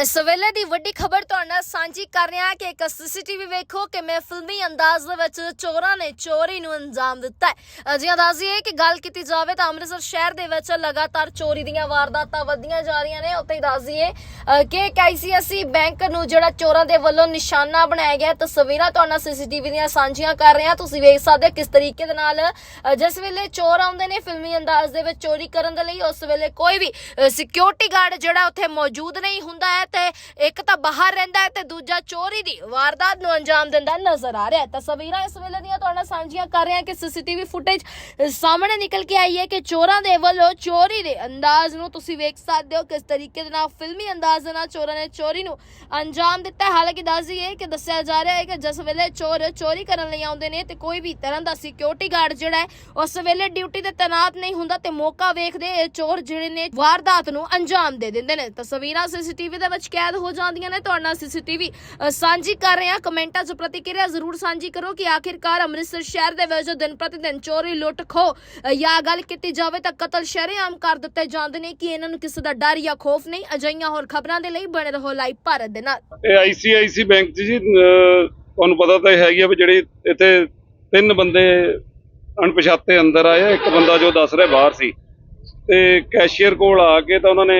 ਇਸ ਵੇਲੇ ਦੀ ਵੱਡੀ ਖਬਰ ਤੁਹਾਡੇ ਨਾਲ ਸਾਂਝੀ ਕਰ ਰਿਹਾ ਕਿ ਇੱਕ ਸੀਸੀਟੀਵੀ ਵੇਖੋ ਕਿ ਮੈਂ ਫਿਲਮੀ ਅੰਦਾਜ਼ ਦੇ ਵਿੱਚ ਚੋਰਾਂ ਨੇ ਚੋਰੀ ਨੂੰ ਅੰਜਾਮ ਦਿੱਤਾ ਹੈ। ਅਜਿਹਾ ਦੱਸੀਏ ਕਿ ਗੱਲ ਕੀਤੀ ਜਾਵੇ ਤਾਂ ਅੰਮ੍ਰਿਤਸਰ ਸ਼ਹਿਰ ਦੇ ਵਿੱਚ ਲਗਾਤਾਰ ਚੋਰੀ ਦੀਆਂ ਵਾਰਦਾਤਾਂ ਵਧੀਆਂ ਜਾ ਰਹੀਆਂ ਨੇ। ਉੱਥੇ ਹੀ ਦੱਸ ਦਈਏ ਅ, ਕਿ ਇੱਕ ਆਈਸੀਆਈਸੀ ਬੈਂਕ ਨੂੰ ਜਿਹੜਾ ਚੋਰਾਂ ਦੇ ਵੱਲੋਂ ਨਿਸ਼ਾਨਾ ਬਣਾਇਆ ਗਿਆ ਹੈ। ਤਸਵੀਰਾਂ ਤੁਹਾਡੇ ਨਾਲ ਸੀਸੀਟੀਵੀ ਦੀਆਂ ਸਾਂਝੀਆਂ ਕਰ ਰਹੇ। ਹਾਂ ਤੁਸੀਂ ਵੇਖ ਸਕਦੇ ਹੋ ਕਿਸ ਤਰੀਕੇ ਦੇ ਨਾਲ ਜਿਸ ਵੇਲੇ ਚੋਰ ਆਉਂਦੇ ਨੇ ਫਿਲਮੀ ਅੰਦਾਜ਼ ਦੇ ਵਿੱਚ ਚੋਰੀ ਕਰਨ ਦੇ ਲਈ ਉਸ ਵੇਲੇ ਕੋਈ ਵੀ ਸਿਕਿਉਰਿਟੀ ਗਾਰਡ ਜਿਹੜਾ ਉੱਥੇ ਮੌਜੂਦ ਨਹੀਂ ਹੁੰਦਾ ਹੈ। ਤੇ ਇੱਕ ਤਾਂ ਬਾਹਰ ਰਹਿੰਦਾ ਹੈ ਤੇ ਦੂਜਾ ਚੋਰੀ ਦੀ ਵਾਰਦਾਤ ਨੂੰ ਅੰਜਾਮ ਦਿੰਦਾ ਨਜ਼ਰ ਆ ਰਿਹਾ ਹੈ। ਤਸਵੀਰਾਂ ਇਸ ਵੇਲੇ ਦੀਆਂ ਤੁਹਾਡੇ ਨਾਲ ਸਾਂਝੀਆਂ ਕਰ ਰਹੇ ਹਾਂ ਕਿ ਸੀਸੀਟੀਵੀ ਫੁਟੇਜ ਸਾਹਮਣੇ ਨਿਕਲ ਕੇ ਆਈ ਹੈ ਕਿ ਚੋਰਾਂ ਦੇ ਵੱਲੋਂ ਚੋਰੀ ਦੇ ਅੰਦਾਜ਼ ਨੂੰ ਤੁਸੀਂ ਵੇਖ ਸਕਦੇ ਹੋ ਕਿਸ ਤਰੀਕੇ ਦੇ ਨਾਲ ਫਿਲਮੀ ਅੰਦਾਜ਼ ਦੇ ਨਾਲ ਚੋਰਾਂ ਨੇ ਚੋਰੀ ਨੂੰ ਅੰਜਾਮ ਦਿੱਤਾ ਹਾਲਾਂਕਿ ਦੱਸ ਦਈਏ ਕਿ ਦੱਸਿਆ ਜਾ ਰਿਹਾ ਹੈ ਕਿ ਜਿਸ ਵੇਲੇ ਚੋਰ ਚੋਰੀ ਕਰਨ ਲਈ ਆਉਂਦੇ ਨੇ ਤੇ ਕੋਈ ਵੀ ਤਰ੍ਹਾਂ ਦਾ ਸਿਕਿਉਰਿਟੀ ਗਾਰਡ ਜਿਹੜਾ ਹੈ, ਉਸ ਵੇਲੇ ਡਿਊਟੀ ਤੇ ਤੈਨਾਤ ਨਹੀਂ ਹੁੰਦਾ ਤੇ ਮੌਕਾ ਵੇਖਦੇ ਇਹ ਚੋਰ ਜਿਹੜੇ ਨੇ ਵਾਰਦਾਤ ਨੂੰ ਅੰਜਾਮ ਦੇ ਦਿੰਦੇ ਨੇ। ਤਸਵੀਰਾਂ ਸੀਸੀਟੀਵੀ ਦੇ ਵਿੱਚ ਕੈਦ ਹੋ ਜਾਂਦੀਆਂ ਨੇ। ਤੁਹਾਡੇ ਸੀਸੀਟੀਵੀ ਸਾਂਝੀ ਕਰ ਰਹੇ ਹਾਂ। ਕਮੈਂਟਾਂ 'ਚ ਪ੍ਰਤੀਕਿਰਿਆ ਜ਼ਰੂਰ ਸਾਂਝੀ ਕਰੋ ਕਿ ਆਖਿਰਕਾਰ ਅੰਮ੍ਰਿਤਸਰ ਸ਼ਹਿਰ ਦੇ ਵਿੱਚ ਦਿਨ ਪ੍ਰਤੀ ਦਿਨ ਚੋਰੀ, ਲੁੱਟ ਖੋ ਜਾਂ ਗੱਲ ਕੀਤੀ ਜਾਵੇ ਤਾਂ ਕਤਲ ਸ਼ਰੇਆਮ ਕਰ ਦਿੱਤੇ ਜਾਂਦੇ ਨੇ ਕਿ ਇਹਨਾਂ ਨੂੰ ਕਿਸੇ ਦਾ ਡਰ ਜਾਂ ਖੌਫ ਨਹੀਂ। ਅਜਿਹੀਆਂ ਹੋਰ ਖਬਰਾਂ ਦੇ ਲਈ ਬਣੇ ਰਹੋ ਲਾਈਵ ਭਾਰਤ ਦੇ ਨਾਲ। ਇਹ ਆਈਸੀਆਈਸੀ ਬੈਂਕ ਜੀ ਤੁਹਾਨੂੰ ਪਤਾ ਤਾਂ ਹੈਗੀ ਆ ਵੀ ਜਿਹੜੀ ਇੱਥੇ ਤਿੰਨ ਬੰਦੇ ਅਣਪਛਾਤੇ ਅੰਦਰ ਆਏ ਇੱਕ ਬੰਦਾ ਜੋ ਦੱਸ ਰਿਹਾ ਬਾਹਰ ਸੀ। ਤੇ ਕੈਸ਼ੀਅਰ ਕੋਲ ਆ ਕੇ ਤਾਂ ਉਹਨਾਂ ਨੇ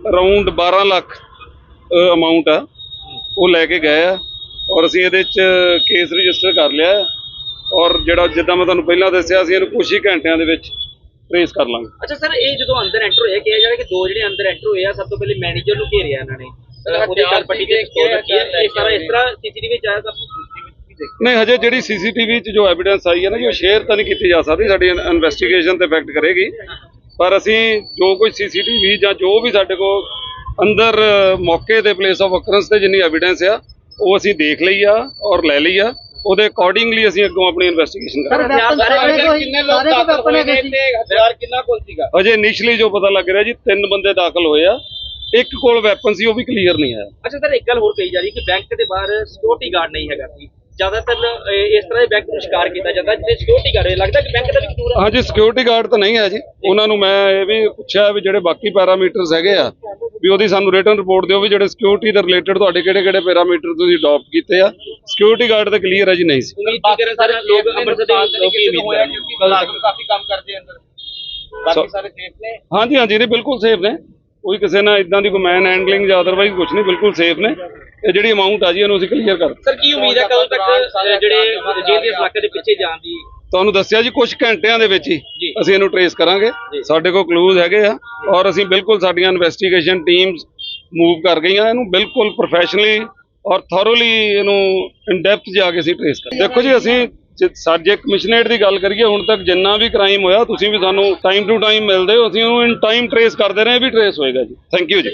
ਅਰਾਊਂਡ 12 ਲੱਖ ਅਮਾਉਂਟ ਆ ਉਹ ਲੈ ਕੇ ਗਏ ਆ ਔਰ ਅਸੀਂ ਇਹਦੇ 'ਚ ਕੇਸ ਰਜਿਸਟਰ ਕਰ ਲਿਆ ਹੈ ਔਰ ਜਿਹੜਾ ਜਿੱਦਾਂ ਮੈਂ ਤੁਹਾਨੂੰ ਪਹਿਲਾਂ ਦੱਸਿਆ ਸੀ ਇਹਨੂੰ ਕੁਝ ਹੀ ਘੰਟਿਆਂ ਦੇ ਵਿੱਚ ਟ੍ਰੇਸ ਕਰ ਲਾਂਗੇ। ਅੱਛਾ ਸਰ ਇਹ ਜਦੋਂ ਅੰਦਰ ਐਂਟਰ ਹੋਇਆ ਕਿਹਾ ਜਾ ਰਿਹਾ ਕਿ ਦੋ ਜਿਹੜੇ ਅੰਦਰ ਐਂਟਰ ਹੋਏ ਆ ਸਭ ਤੋਂ ਪਹਿਲੇ ਮੈਨੇਜਰ ਨੂੰ ਘੇਰਿਆ ਇਹਨਾਂ ਨੇ। ਉਹਦੀ ਗੱਲ ਪੱਟੀ ਤੇ ਪਿਸਤੌਲ ਰੱਖੀ ਹੈ ਇਹ ਸਾਰਾ ਇਸ ਤਰ੍ਹਾਂ ਸੀਸੀਟੀਵੀ ਚ ਆਇਆ ਸਭ ਕੁਝ ਨਹੀਂ ਹਜੇ ਜਿਹੜੀ ਸੀਸੀਟੀਵੀ 'ਚ ਜੋ ਐਵੀਡੈਂਸ ਆਈ ਹੈ ਨਾ ਜੀ ਉਹ ਸ਼ੇਅਰ ਤਾਂ ਨਹੀਂ ਕੀਤੀ ਜਾ ਸਕਦੀ ਸਾਡੀ ਇਨਵੈਸਟੀਗੇਸ਼ਨ ਤੇ ਇਫੈਕਟ ਕਰੇਗੀ। ਪਰ ਅਸੀਂ ਜੋ ਕੋਈ ਸੀਸੀਟੀਵੀ ਜਾਂ ਜੋ ਵੀ ਸਾਡੇ ਕੋਲ ਅੰਦਰ ਮੌਕੇ ਤੇ ਪਲੇਸ ਆਫ ਅਕਰੈਂਸ ਤੇ ਜਿੰਨੀ ਐਵੀਡੈਂਸ ਆ ਉਹ ਅਸੀਂ ਦੇਖ ਲਈ ਆ ਔਰ ਲੈ ਲਈ ਆ। ਉਹਦੇ ਅਕੋਰਡਿੰਗਲੀ ਅਸੀਂ ਅੱਗੋਂ ਆਪਣੀ ਇਨਵੈਸਟੀਗੇਸ਼ਨ ਕਰਾਂਗੇ। ਕਿੰਨੇ ਲੋਕ ਦਾਖਲ ਹੋਏ ਨੇ ਤੇ ਹਥਿਆਰ ਕਿੰਨਾ ਕੋਲ ਸੀਗਾ? ਅਜੇ ਇਨੀਸ਼ੀਅਲੀ ਜੋ ਪਤਾ ਲੱਗ ਰਿਹਾ ਜੀ ਤਿੰਨ ਬੰਦੇ ਦਾਖਲ ਹੋਏ ਆ। ਇੱਕ ਕੋਲ ਵੈਪਨ ਸੀ ਉਹ ਵੀ ਕਲੀਅਰ ਨਹੀਂ ਆਇਆ। ਅੱਛਾ ਸਰ ਇੱਕ ਗੱਲ ਹੋਰ ਕਹੀ ਜਾ ਰਹੀ ਕਿ ਬੈਂਕ ਦੇ ਬਾਹਰ ਸਿਕਿਉਰਿਟੀ ਗਾਰਡ ਨਹੀਂ ਹੈਗਾ ਸੀ। ਜ਼ਿਆਦਾਤਰ ਇਸ ਤਰ੍ਹਾਂ ਦੇ ਬੈਂਕ ਨੂੰ ਸ਼ਿਕਾਰ ਕੀਤਾ ਜਾਂਦਾ ਜਿੱਥੇ ਸਿਕਿਉਰਿਟੀ ਗਾਰਡ ਲੱਗਦਾ ਕਿ ਬੈਂਕ ਦਾ ਵੀ ਕਸੂਰ ਹੈ। ਹਾਂਜੀ ਸਿਕਿਉਰਿਟੀ ਗਾਰਡ ਤਾਂ ਨਹੀਂ ਹੈ ਜੀ। ਉਹਨਾਂ ਨੂੰ ਮੈਂ ਇਹ ਵੀ ਪੁੱਛਿਆ ਵੀ ਜਿਹੜੇ ਬਾਕੀ ਪੈਰਾਮੀਟਰਸ ਹੈਗੇ ਆ ਵੀ ਉਹਦੀ ਸਾਨੂੰ ਰਿਟਰਨ ਰਿਪੋਰਟ ਦਿਓ ਵੀ ਜਿਹੜੇ ਸਿਕਿਉਰਿਟੀ ਦੇ ਰਿਲੇਟਡ ਤੁਹਾਡੇ ਕਿਹੜੇ ਕਿਹੜੇ ਪੈਰਾਮੀਟਰ ਤੁਸੀਂ ਅਡਾਪਟ ਕੀਤੇ ਆ। ਸਿਕਿਉਰਿਟੀ ਗਾਰਡ ਤਾਂ ਕਲੀਅਰ ਹੈ ਜੀ ਨਹੀਂ ਸੀ। ਉਮੀਦ ਕੀ ਕਰਨ ਸਾਰੇ ਲੋਕ ਅੰਮ੍ਰਿਤਸਰ ਦੇ ਲੋਕ ਹੀ ਉਮੀਦ ਕਰਨ ਕਿਉਂਕਿ ਕਾਫੀ ਕੰਮ ਕਰਦੇ ਅੰਦਰ। ਬਾਕੀ ਸਾਰੇ ਸੇਫ ਨੇ? ਹਾਂਜੀ ਹਾਂਜੀ ਨਹੀਂ ਬਿਲਕੁਲ ਸੇਫ ਨੇ। ਕੋਈ ਕਿਸੇ ਨਾਲ ਇਦਾਂ ਦੀ ਕੋਈ ਮੈਨ ਹੈਂਡਲਿੰਗ ਜਾਂ ਅਦਰਵਾਈਜ਼ ਕੁਝ ਨਹੀਂ ਬਿਲਕੁਲ ਸੇਫ ਨੇ। ਇਹ ਜਿਹੜੀ ਅਮਾਉਂਟ ਆ ਜੀ ਇਹਨੂੰ ਅਸੀਂ ਕਲੀਅਰ ਕਰ ਸਰ ਕੀ ਉਮੀਦ ਹੈ ਕਦੋਂ ਤੱਕ ਜਿਹੜੇ ਜੇਲ੍ਹ ਦੇ ਇਲਾਕੇ ਦੇ ਪਿੱਛੇ ਜਾਣ ਦੀ ਤੁਹਾਨੂੰ ਦੱਸਿਆ ਜੀ ਕੁਝ ਘੰਟਿਆਂ ਦੇ ਵਿੱਚ ਹੀ। ਅਸੀਂ ਇਹਨੂੰ ਟਰੇਸ ਕਰਾਂਗੇ। ਸਾਡੇ ਕੋਲ ਕਲੂਜ਼ ਹੈਗੇ ਆ ਔਰ ਅਸੀਂ ਬਿਲਕੁਲ ਸਾਡੀਆਂ ਇਨਵੈਸਟੀਗੇਸ਼ਨ ਟੀਮਸ ਮੂਵ ਕਰ ਗਈਆਂ। ਇਹਨੂੰ ਬਿਲਕੁਲ ਪ੍ਰੋਫੈਸ਼ਨਲੀ ਔਰ ਥੋਰੋਲੀ ਇਹਨੂੰ ਇਨ ਡੈਪਥ ਜਾ ਕੇ ਅਸੀਂ ਟਰੇਸ ਕਰ ਦੇਖੋ ਜੀ ਅਸੀਂ ਸਾਡੇ ਕਮਿਸ਼ਨਰੇਟ ਦੀ ਗੱਲ ਕਰੀਏ ਹੁਣ ਤੱਕ ਜਿੰਨਾ ਵੀ ਕ੍ਰਾਈਮ ਹੋਇਆ ਤੁਸੀਂ ਵੀ ਸਾਨੂੰ ਟਾਈਮ ਟੂ ਟਾਈਮ ਮਿਲਦੇ ਹੋ। ਅਸੀਂ ਉਹਨੂੰ ਇਨ ਟਾਈਮ ਟਰੇਸ ਕਰਦੇ ਰਹੇ ਇਹ ਵੀ ਟਰੇਸ ਹੋਏਗਾ ਜੀ। ਥੈਂਕ ਯੂ ਜੀ।